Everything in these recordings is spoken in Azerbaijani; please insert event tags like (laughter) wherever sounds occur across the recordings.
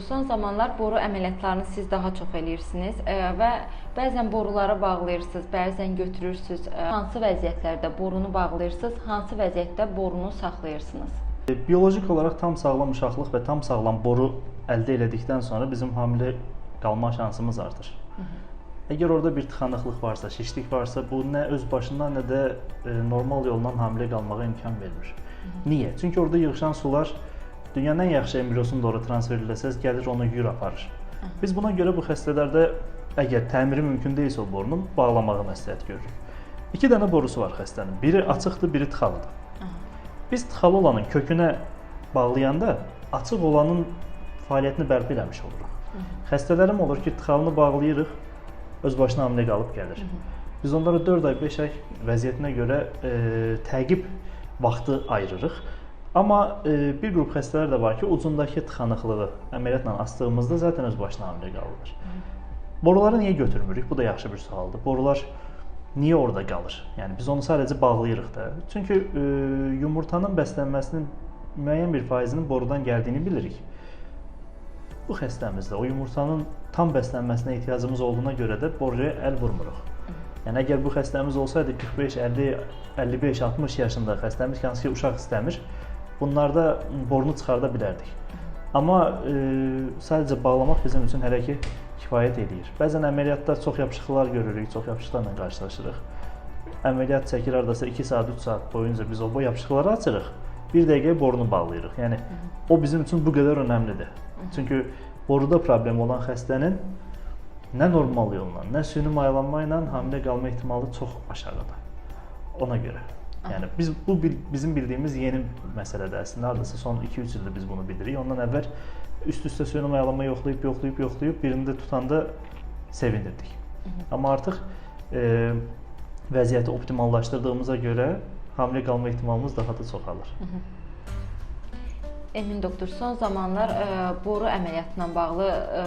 son zamanlar boru əməliyyatlarını siz daha çox eləyirsiniz e, və bəzən boruları bağlayırsınız, bəzən götürürsüz. E, Hansı vəziyyətlərdə borunu bağlayırsınız, hansı vəziyyətdə borunu saxlayırsınız? E, Biolojik olaraq tam sağlam uşaqlıq və tam sağlam boru əldə elədikdən sonra bizim hamilə qalma şansımız artır. Əgər orada bir tıxanıqlıq varsa, şişlik varsa, bu nə öz başına, nə də e, normal yolla hamilə qalmağa imkan vermir. Niyə? Çünki orada yığışan sular dünyanın ən yaxşı embriosunu doğru transfer eləsəz, gəlir onu yuyur aparır. Biz buna görə bu xəstələrdə əgər təmiri mümkün deyilsə o borunun bağlamağı məsləhət görürük. İki dənə borusu var xəstənin. Biri açıqdır, biri tıxalıdır. Biz tıxalı olanın kökünə bağlayanda açıq olanın fəaliyyətini bərpa eləmiş oluruq. Xəstələrim olur ki, tıxalını bağlayırıq, öz başına hamilə qalıb gəlir. Biz onlara 4 ay, 5 ay vəziyyətinə görə e, təqib vaxtı ayırırıq. Amma e, bir qrup xəstələr də var ki, ucundakı tıxanıqlığı əməliyyatla asdığımızda zaten öz başına hamilə qalırlar. Boruları niyə götürmürük? Bu da yaxşı bir sualdır. Borular niyə orada qalır? Yəni biz onu sadəcə bağlayırıq da. Çünki e, yumurtanın bəslənməsinin müəyyən bir faizinin borudan gəldiyini bilirik. Bu xəstəmizdə o yumurtanın tam bəslənməsinə ehtiyacımız olduğuna görə də boruya əl vurmuruq. Yəni əgər bu xəstəmiz olsaydı 45, 50, 55, 60 yaşında xəstəmiz hansı ki uşaq istəmir, bunlarda borunu çıxarda bilərdik. Amma e, sadəcə bağlamaq bizim üçün hələ ki kifayət eləyir. Bəzən əməliyyatda çox yapışıqlar görürük, çox yapışıqlarla qarşılaşırıq. Əməliyyat çəkir hardasa 2 saat, 3 saat boyunca biz o bu yapışıqları açırıq. 1 dəqiqəyə borunu bağlayırıq. Yəni o bizim üçün bu qədər önəmlidir. Çünki boruda problem olan xəstənin nə normal yolla, nə süni maylanma ilə hamilə qalma ehtimalı çox aşağıdır. Ona görə. Yəni biz bu bizim bildiyimiz yeni məsələdir əslində. Hardasa son 2-3 ildir biz bunu bilirik. Ondan əvvəl üst-üstə süni mayalanma yoxlayıb, yoxlayıb, yoxlayıb birində tutanda sevinirdik. Amma artıq e, vəziyyəti optimallaşdırdığımıza görə hamilə qalma ehtimalımız daha da çoxalır. Emin doktor, son zamanlar e, boru əməliyyatla bağlı e,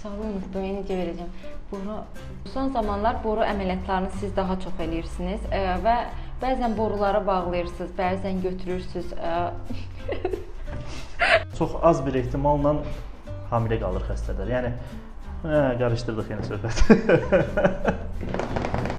sualı unutdum, necə verəcəm. Boru son zamanlar boru əməliyyatlarını siz daha çox eləyirsiniz e, və bəzən boruları bağlayırsınız, bəzən götürürsüz. (laughs) Çox az bir ehtimalla hamilə qalır xəstələr. Yəni hə, qarışdırdıq yenə söhbəti. (laughs)